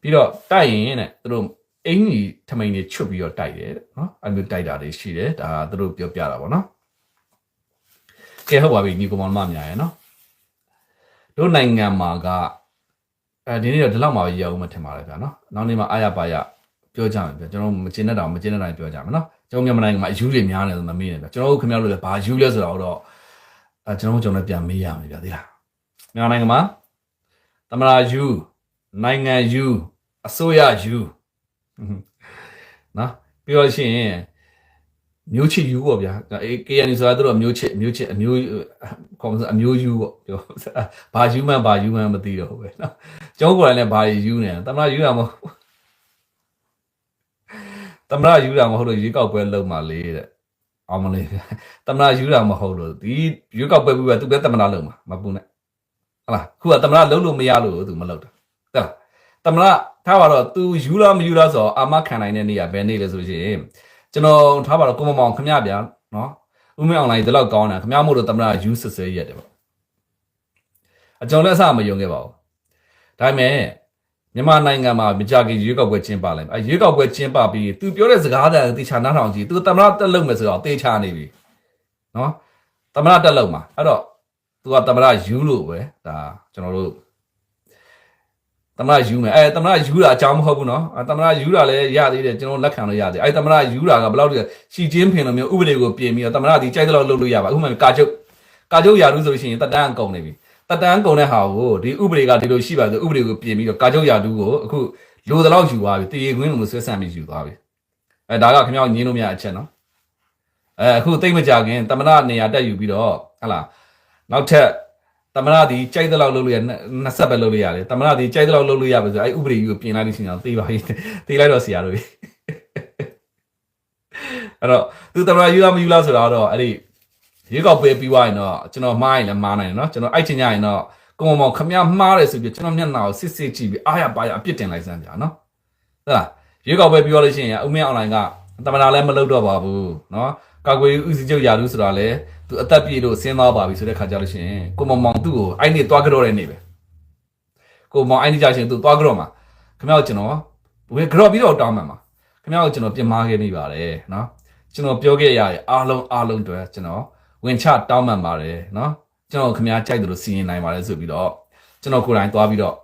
ပြီးတော့တိုက်ရင်တဲ့သူတို့အင်ကြီးထမိန်တွေချွတ်ပြီးတော့တိုက်တယ်တဲ့နော်အဲမျိုးတိုက်တာတွေရှိတယ်ဒါကသူတို့ပြောပြတာပေါ့နော်ကဲဟုတ်ပါပြီညီကောင်မများရဲ့နော်တို့နိုင်ငံမှာကအဲဒီနေ့တော့ဒီလောက်မှပဲရအောင်မထင်ပါလေဗျာနော်နောက်နေ့မှအာရပါရပြောကြမယ်ဗျာကျွန်တော်မကျင်တဲ့တောင်မကျင်တဲ့တိုင်းပြောကြမယ်နော် ကျွန်တော်မြန်မာနိုင်ငံမှာအယူတွေများနေတယ်ဆိုမမေးနဲ့ဗျာကျွန်တော်တို့ခင်ဗျားတို့လည်းဘာယူလဲဆိုတာတော့အဲကျွန်တော်တို့ကျွန်တော်လည်းပြန်မေးရမယ်ဗျာသိလားမြန်မာနိုင်ငံမှာသမရာယူနိုင်ငံယူအစိုးရယူနော်ပြီးတော့ရှိရင်မျိုးချစ်ယူပေါ့ဗျာအေး KNU ဆိုတာတို့မျိုးချစ်မျိုးချစ်အမျိုးခေါ်မစအမျိုးယူပေါ့ပြောဘာယူမှန်းဘာယူမှန်းမသိတော့ဘူးပဲနော်ကျောင်းကိုယ်တိုင်လည်းဘာယူနေတမရယူတာမဟုတ် တမရယူတာမဟုတ်လို့ရွေးကောက်ပွဲလုပ်မှလေတဲ့အောင်မလေးတမရယူတာမဟုတ်လို့ဒီရွေးကောက်ပွဲပြီးပဲသူပဲတမရလုပ်မှာမပူနဲ့ဟုတ်လားခုကတမရလုပ်လို့မရလို့သူမလုပ်တာတဲ့လားတမရထားပါတော့ तू ယူလားမယူလားဆိုတော့အာမခံနိုင်တဲ့နေ့ကဘယ်နေ့လဲဆိုလို့ရှိရင်ကျွန်တော်ထားပါတော့ကိုမမောင်ခမရဗျာနော်ဦးမင်းအွန်လိုင်းဒီလောက်ကောင်းတာခမရမို့လို့တမရယူစစ်စစ်ရက်တယ်ပေါ့အကျွန်တော်လည်းအစမယုံခဲ့ပါဘူးဒါပေမဲ့ မြန်မာနိုင်ငံမှာမကြခင်ရွေးကောက်ပွဲကျင်းပလိုက်အဲရွေးကောက်ပွဲကျင်းပပြီးသူပြောတဲ့စကားတည်းတေချာနားထောင်ကြည့်သူသမရတက်လုံးမယ်ဆိုတော့တေချာနေပြီနော်သမရတက်လုံးမှာအဲ့တော့သူကသမရယူလို့ပဲဒါကျွန်တော်တို့သမရယူမယ်အဲသမရယူတာအကြောင်းမဟုတ်ဘူးနော်အဲသမရယူတာလည်းရသေးတယ်ကျွန်တော်လက်ခံလို့ရသေးအဲသမရယူတာကဘယ်လောက်တည်းရှီချင်းဖင်လိုမျိုးဥပဒေကိုပြင်ပြီးတော့သမရဒီကြိုက်တဲ့လောက်လုပ်လို့ရပါအခုမှကာချုပ်ကာချုပ်ရာထူးဆိုလို့ရှိရင်တက်တန်းအကုန်နေပြီ တက်တန်းကုန်တဲ့ဟာကိုဒီဥပဒေကဒီလိုရှိပါဆိုဥပဒေကိုပြင်ပြီးတော့ကာချုပ်ရာထူးကိုအခုလိုတလောက်ယူသွားပြီတရေခွင်းလိုဆွဲဆန့်ပြီးယူသွားပြီအဲဒါကခင်ဗျားညင်းလို့မရအချက်နော်အဲအခုတိတ်မကြခင်တမနာနေရာတက်ယူပြီးတော့ဟလာနောက်ထပ်တမနာဒီကြိုက်တဲ့လောက်လုပ်လို့ရနှစ်ဆက်ပဲလုပ်လို့ရတယ်တမနာဒီကြိုက်တဲ့လောက်လုပ်လို့ရပါဆိုအဲဥပဒေကြီးကိုပြင်လိုက်လို့ရှိရင်တော့သိပါပြီသိလိုက်တော့ဆရာတို့အဲ့တော့သူတမနာယူလားမယူလားဆိုတော့အဲ့ဒီ ရွေးကောက်ပွဲပြီးွားရင်တော့ကျွန်တော်မှားရင်လည်းမှားနိုင်တယ်နော်ကျွန်တော်အဲ့ချိန်ညရင်တော့ကိုမောင်မောင်ခမရမှားတယ်ဆိုပြီးကျွန်တော်မျက်နှာကိုစစ်စစ်ကြည့်ပြီးအားရပါရအပြစ်တင်လိုက်စမ်းပြနော်ဟုတ်လားရွေးကောက်ပွဲပြီးွားလို့ရှိရင်အုံမင်းအွန်လိုင်းကတမနာလည်းမလုပ်တော့ပါဘူးနော်ကာကွယ်ဦးစီးချုပ်ရာလူဆိုတာလေသူအသက်ပြည့်လို့ဆင်းသွားပါပြီဆိုတဲ့ခါကြလို့ရှိရင်ကိုမောင်မောင်သူ့ကိုအဲ့နေ့သွားကြတော့တဲ့နေ့ပဲကိုမောင်အဲ့နေ့ကြရှင်သူသွားကြတော့မှာခမရကျွန်တော်ဝယ်ကြတော့ပြီးတော့တောင်းမှန်ပါခမရကိုကျွန်တော်ပြင်မာခဲ့မိပါတယ်နော်ကျွန်တော်ပြောခဲ့ရရအားလုံးအားလုံးတွေ့ကျွန်တော် ဝင်ချတောင်းပန်ပါတယ်နော်ကျွန်တော်ခင်ဗျားကြိုက်တယ်လို့စီရင်နိုင်ပါတယ်ဆိုပြီးတော့ကျွန်တော်ကိုယ်တိုင်သွားပြီးတော့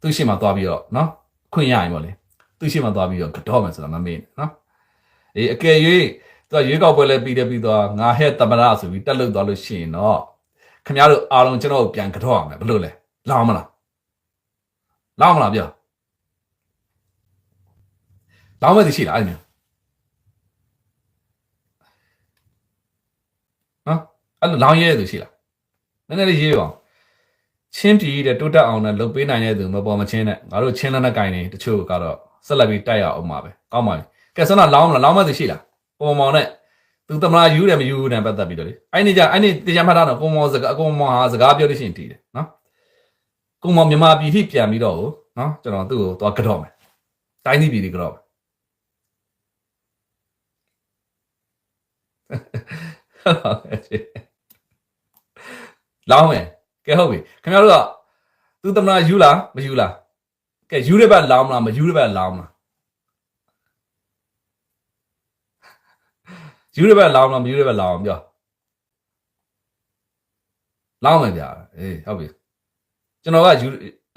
သူ့ရှေ့မှာသွားပြီးတော့နော်ခွင့်ရရင်ပေါ့လေသူ့ရှေ့မှာသွားပြီးတော့ကတော့မယ်ဆိုတာမမေ့နော်အေးအကယ်၍သူကရွေးကောက်ပွဲလဲပြီးတဲ့ပြီးတော့ငါဟဲ့တမရဆိုပြီးတက်လုတ်သွားလို့ရှိရင်တော့ခင်ဗျားတို့အားလုံးကျွန်တော်ကိုပြန်ကတော့အောင်မယ်ဘလို့လဲလောင်းမလားလောင်းမလားပြောလောင်းမယ်သိရှိလားအဲ့ဒါ အဲ့လိုလောင်းရဲတဲ့သူရှိလားနည်းနည်းလေးရေးပါအောင်ချင်းပြည်တဲ့တိုးတက်အောင်နဲ့လုပ်ပေးနိုင်တဲ့သူမပေါ်မချင်းနဲ့ငါတို့ချင်းလက်နဲ့ကင်နေတချို့ကတော့ဆက်လက်ပြီးတိုက်ရအောင်ပါပဲကောင်းပါပြီကဲဆန္ဒလောင်းမလားလောင်းမဲ့သူရှိလားပုံမောင်နဲ့သူတမလားယူတယ်မယူဘူးနဲ့ပတ်သက်ပြီးတော့လေအဲ့ဒီကြအဲ့ဒီတရားမှတ်တာတော့ပုံမောင်စကားအကုန်မောင်ဟာစကားပြောလို့ရှိရင်တည်တယ်နော်ကုံမောင်မြန်မာပြည်ထိပြန်ပြီးတော့နော်ကျွန်တော်သူ့ကိုသွားကတော့မယ်တိုင်းပြည်ပြည်ကတော့ လောင်းမယ်ကဲဟုတ်ပြီခင်ဗျားတို့ကသူတမနာယူလားမယူလားကဲယူတဲ့ဘက်လောင်းမလားမယူတဲ့ဘက်လောင်းမလားယူတဲ့ဘက်လောင်းမလားမယူတဲ့ဘက်လောင်းပြောလောင်းမယ်ဗျာအေးဟုတ်ပြီကျွန်တော်ကယူ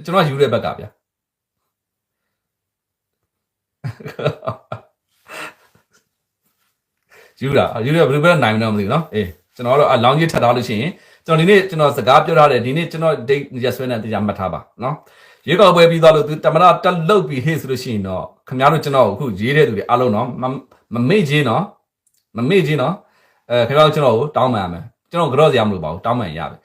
ကျွန်တော်ကယူတဲ့ဘက်ကဗျာယူတာယူတဲ့ဘယ်လိုပဲနိုင်မလို့မသိဘူးเนาะအေးကျွန်တော်ကတော့အလောင်းကြီးထပ်ထားလို့ရှိရင် ကျွန်တော်ဒီနေ့ကျွန်တော်စကားပြောထားတယ်ဒီနေ့ကျွန်တော် date ရက်စွဲနဲ့တရားမှတ်ထားပါနော်ရွေးကောက်ပွဲပြီးသွားလို့သူတမနာတက်လုတ်ပြီးဟေ့ဆိုလို့ရှိရင်တော့ခင်ဗျားတို့ကျွန်တော်အခုရေးတဲ့သူတွေအားလုံးတော့မမေ့ချင်းတော့မမေ့ချင်းတော့အဲခင်ဗျားတို့ကျွန်တော်ကိုတောင်းပန်ရမယ်ကျွန်တော်ကြော့စရာမလိုပါဘူးတောင်းပန်ရပြီ